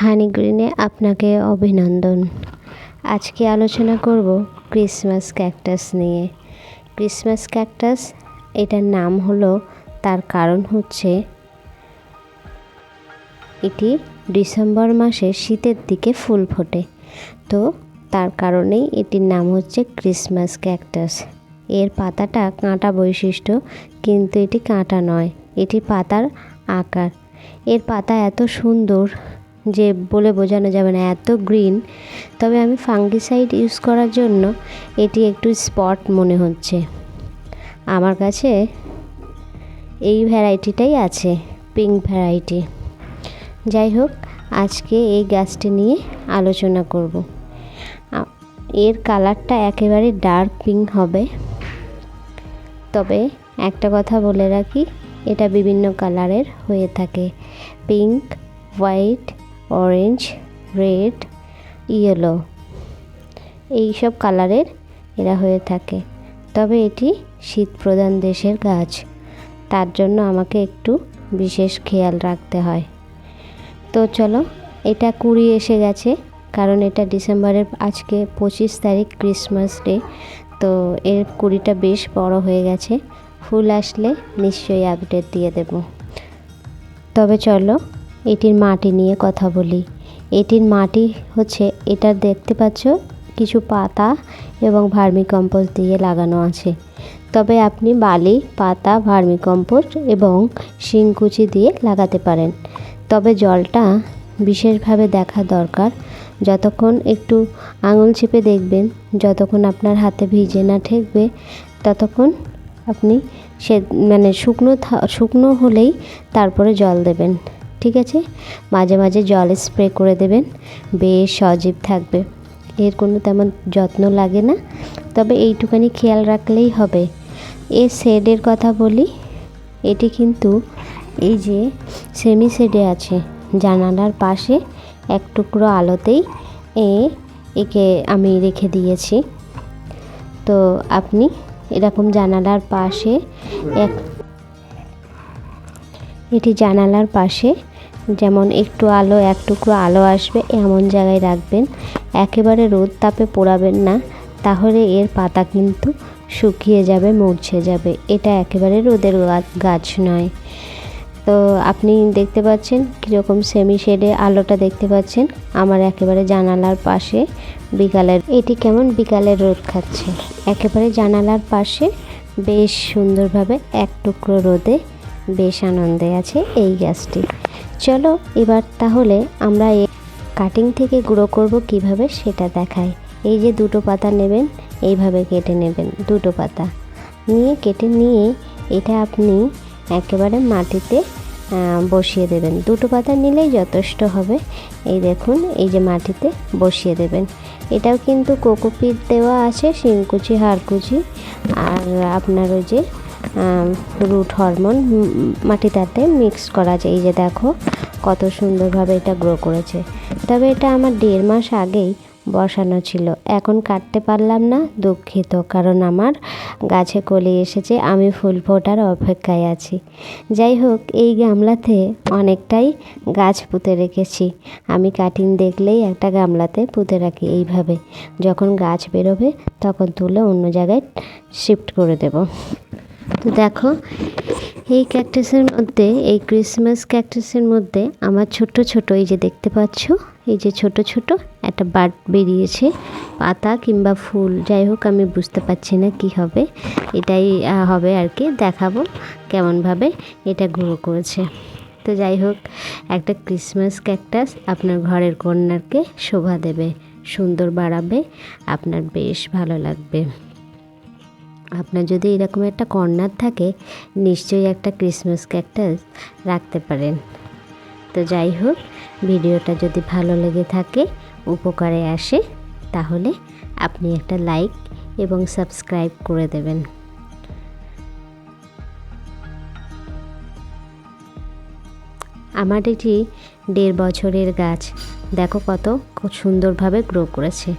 হানি গ্রিনে আপনাকে অভিনন্দন। আজকে আলোচনা করব ক্রিসমাস ক্যাকটাস নিয়ে। ক্রিসমাস ক্যাকটাস, এটার নাম হলো, তার কারণ হচ্ছে, এটি ডিসেম্বর মাসে শীতের দিকে ফুল ফোটে। তো, তার কারণেই এটির নাম হচ্ছে ক্রিসমাস ক্যাকটাস। এর পাতাটা কাঁটা বৈশিষ্ট্য, কিন্তু এটি কাঁটা নয়, এটি পাতার আকার। এর পাতা এত সুন্দর যে বলে বোঝানো যাবে না, এত গ্রিন তবে আমি ফাঙ্গিসাইড ইউজ করার জন্য এটি একটু স্পট মনে হচ্ছে। আমার কাছে এই ভ্যারাইটিটাই আছে পিঙ্ক ভ্যারাইটি যাই হোক, আজকে এই গাছটি নিয়ে আলোচনা করব। এর কালারটা একেবারে ডার্ক পিঙ্ক হবে। তবে একটা কথা বলে রাখি, এটা বিভিন্ন কালারের হয়ে থাকে। Pink white orange red yellow এইসব কালারের এরা হয়ে থাকে। তবে এটি শীত প্রধান দেশের গাছ। তার জন্য আমাকে একটু বিশেষ খেয়াল রাখতে হয়। তো চলো, এটা কুড়ি এসে গেছে, কারণ এটা ডিসেম্বরের আজকে পঁচিশ তারিখ ক্রিসমাস ডে। তো এর কুড়িটা বেশ বড় হয়ে গেছে। ফুল আসলে নিশ্চয়ই আপডেট দিয়ে দেব। তবে চলো এটির মাটি নিয়ে কথা বলি। এটির মাটি হচ্ছে, এটা দেখতে পাচ্ছ, কিছু পাতা এবং ভার্মিকম্পোস্ট দিয়ে লাগানো আছে। তবে আপনি বালি, পাতা, ভার্মিকম্পোস্ট এবং শিংকুচি দিয়ে লাগাতে পারেন। তবে জলটা বিশেষভাবে দেখা দরকার। যতক্ষণ একটু আঙুল চেপে দেখবেন, যতক্ষণ আপনার হাতে ভিজে না ঠেকবে, ততক্ষণ আপনি সে মানে শুকনো শুকনো হলেই তারপরে জল দেবেন। ঠিক আছে? মাঝে মাঝে জল স্প্রে করে দেবেন। বেশ সজীব থাকবে। এর কোনো তেমন যত্ন লাগে না। তবে এইটুখানি খেয়াল রাখলেই হবে। এর শেডের কথা বলি, এটি কিন্তু এই যে সেমি শেডে আছে, জানালার পাশে এক টুকরো আলোতেই এ একে আমি রেখে দিয়েছি। তো আপনি এরকম জানালার পাশে এক এটি জানালার পাশে। যেমন একটু আলো, এক টুকরো আলো আসবে, এমন জায়গায় রাখবেন। একেবারে রোদ তাপে পোড়াবেন না, তাহলে এর পাতা কিন্তু শুকিয়ে যাবে, মরছে যাবে। এটা একেবারে রোদের গাছ নয়। তো আপনি দেখতে পাচ্ছেন কীরকম সেমি শেডে আলোটা দেখতে পাচ্ছেন। আমার একেবারে জানালার পাশে বিকালের, এটি কেমন বিকালের রোদ খাচ্ছে। একেবারে জানালার পাশে বেশ সুন্দরভাবে এক টুকরো রোদে বেশ আনন্দে আছে এই গাছটি চলো, এবার তাহলে আমরা এ কাটিং থেকে গুঁড়ো করব কীভাবে সেটা দেখাই। এই যে দুটো পাতা নেবেন, এইভাবে কেটে নেবেন দুটো পাতা। নিয়ে, কেটে নিয়ে এটা আপনি একেবারে মাটিতে বসিয়ে দেবেন। দুটো পাতা নিলেই যথেষ্ট হবে। এই দেখুন, এই যে মাটিতে বসিয়ে দেবেন। এটাও কিন্তু কোকোপিট দেওয়া আছে, শিংকুচি, হাড়কুচি। আর আপনার ওই যে রুট হরমোন মাটিটাতে মিক্স করা আছে এই যে দেখো, কত সুন্দরভাবে এটা গ্রো করেছে। তবে এটা আমার দেড় মাস আগেই বসানো ছিল। এখন কাটতে পারলাম না, দুঃখিত। কারণ আমার গাছে কলি এসেছে, আমি ফুল ফোটার অপেক্ষায় আছি। যাই হোক, এই গামলাতে অনেকটাই গাছ পুঁতে রেখেছি। আমি কাটিং দেখলেই একটা গামলাতে পুঁতে রাখি এইভাবে। যখন গাছ বেরোবে, তখন তুলে অন্য জায়গায় শিফট করে দেব। তো দেখো, এই ক্যাকটাসের মধ্যে, এই ক্রিসমাস ক্যাকটাসের মধ্যে আমার ছোট ছোট এই যে দেখতে পাচ্ছ, এই যে ছোট ছোট একটা বাড বেরিয়েছে, পাতা কিংবা ফুল, যাই হোক আমি বুঝতে পারছি না কি হবে, এটাই হবে আর কি, দেখাবো কেমনভাবে এটা গ্রো করেছে। তো যাই হোক, একটা ক্রিসমাস ক্যাকটাস আপনার ঘরের কন্যাকে শোভা দেবে, সুন্দর বাড়াবে, আপনার বেশ ভালো লাগবে। আপনার যদি এরকম একটা কর্নার থাকে, নিশ্চয়ই একটা ক্রিসমাস ক্যাকটাস রাখতে পারেন। তো যাই হোক, ভিডিওটা যদি ভালো লেগে থাকে, উপকারে আসে, তাহলে আপনি একটা লাইক এবং সাবস্ক্রাইব করে দেবেন। আমার এটি দেড় বছরের গাছ, দেখো কত সুন্দরভাবে গ্রো করেছে।